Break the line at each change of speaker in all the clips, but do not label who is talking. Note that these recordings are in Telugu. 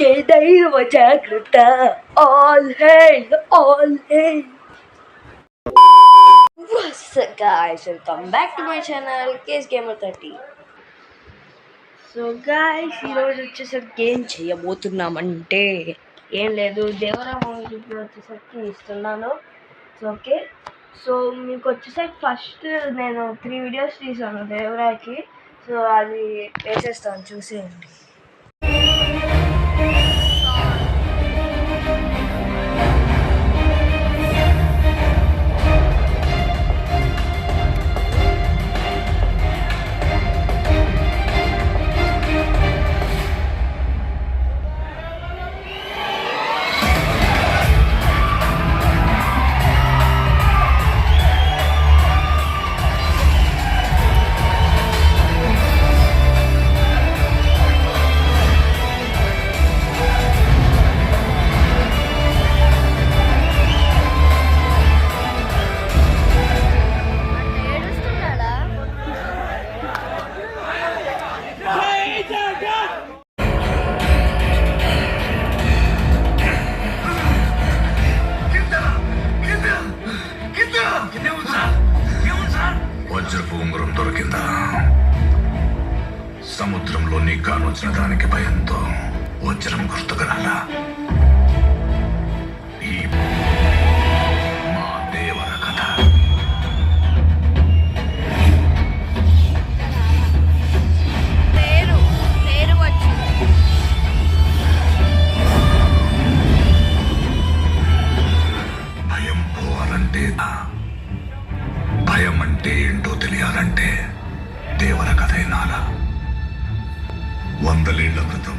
ఓకే దైవ జాగ్రత్త. All hail all hail What's up guys, welcome back to my channel case gamer thirty so guys ఈరోజు వచ్చేసరికి ఏం చేయబోతున్నామంటే ఏం లేదు దేవరా మూవీ వచ్చేసరికి ఇస్తున్నాను. సో ఓకే సో మీకు వచ్చేసరికి ఫస్ట్ నేను త్రీ వీడియోస్ తీసాను దేవరాకి సో అది వేసేస్తాను చూసేయండి.
దొరికిందా సముద్రంలో నీ కానొచ్చిన దానికి భయంతో వజ్రం గుర్తుకురాలా. ఈ మా దేవర కథ.
పేరు పేరు వచ్చింది
భయం పోవాలంటే భయం అంటే ఏంటో తెలియాలంటే దేవర కథ వినాలా? వందలేళ్ళ క్రితం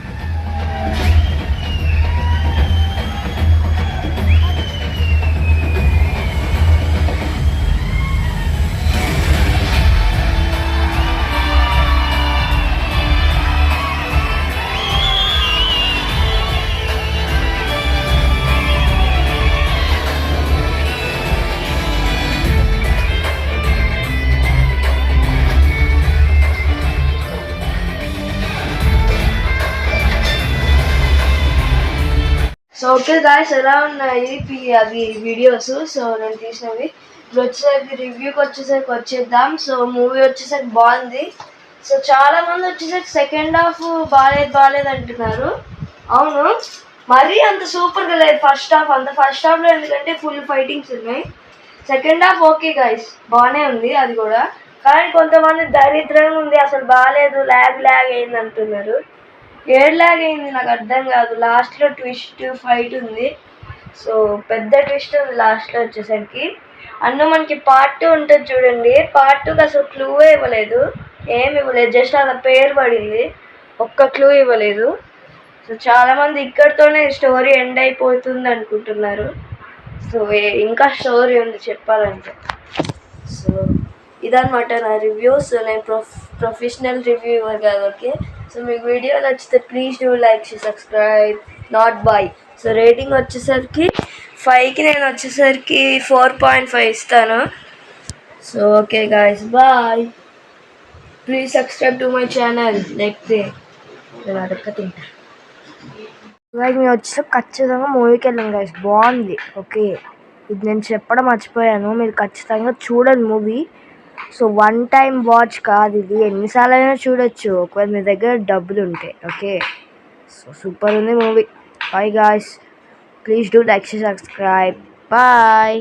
సో ఓకే గాయస్ ఎలా ఉన్నాయి అవి వీడియోస్ సో నేను తీసినవి. ఇప్పుడు వచ్చేసరికి రివ్యూకి వచ్చేసరికి వచ్చేద్దాం. సో మూవీ వచ్చేసరికి బాగుంది. సో చాలా మంది వచ్చేసరికి సెకండ్ హాఫ్ బాగాలేదు బాగాలేదు అంటున్నారు. అవును. మరీ అంత సూపర్గా లేదు ఫస్ట్ హాఫ్ అంత ఫస్ట్ హాఫ్లో ఎందుకంటే ఫుల్ ఫైటింగ్స్ ఉన్నాయి. సెకండ్ హాఫ్ ఓకే గాయస్ బాగానే ఉంది అది కూడా. కానీ కొంతమంది దరిద్రంగా ఉంది. అసలు బాగాలేదు ల్యాగ్ ల్యాగ్ అయింది అంటున్నారు. ఏడ్లాగైంది అయింది నాకు అర్థం కాదు. లాస్ట్లో ట్విస్ట్ ఫైట్ ఉంది. సో పెద్ద ట్విస్ట్ ఉంది లాస్ట్లో వచ్చేసరికి. అన్న మనకి పార్ట్ టూ ఉంటుంది చూడండి. పార్ట్ టూకి అసలు క్లూ ఇవ్వలేదు. ఏమి ఇవ్వలేదు. జస్ట్ అలా పేరు పడింది. ఒక్క క్లూ ఇవ్వలేదు. సో చాలామంది ఇక్కడితోనే స్టోరీ ఎండ్ అయిపోతుంది అనుకుంటున్నారు. సో ఇంకా స్టోరీ ఉంది చెప్పాలంటే. సో ఇదనమాట నా రివ్యూస్ నేను ప్రొఫ్ ప్రొఫెషనల్ రివ్యూవర్ కాదు ఓకే సో మీకు వీడియో నచ్చితే please do like subscribe not bye so rating వచ్చేసరికి ఫైవ్కి నేను వచ్చేసరికి ఫోర్ పాయింట్ ఫైవ్ ఇస్తాను so okay guys bye please subscribe to my channel లేకపోతే నేను అడక్క తింటా ఇవాళ మేము వచ్చేసి ఖచ్చితంగా మూవీకి వెళ్ళాం గాయస్ బాగుంది ఓకే ఇది నేను చెప్పడం మర్చిపోయాను మీరు ఖచ్చితంగా చూడండి movie so one time watch కాదు ఇది. ఎన్నిసార్లు అయినా చూడొచ్చు. ఒకవేళ మీ దగ్గర డబ్బులు ఉంటాయి ఓకే సో సూపర్ ఉంది movie bye guys please do like subscribe bye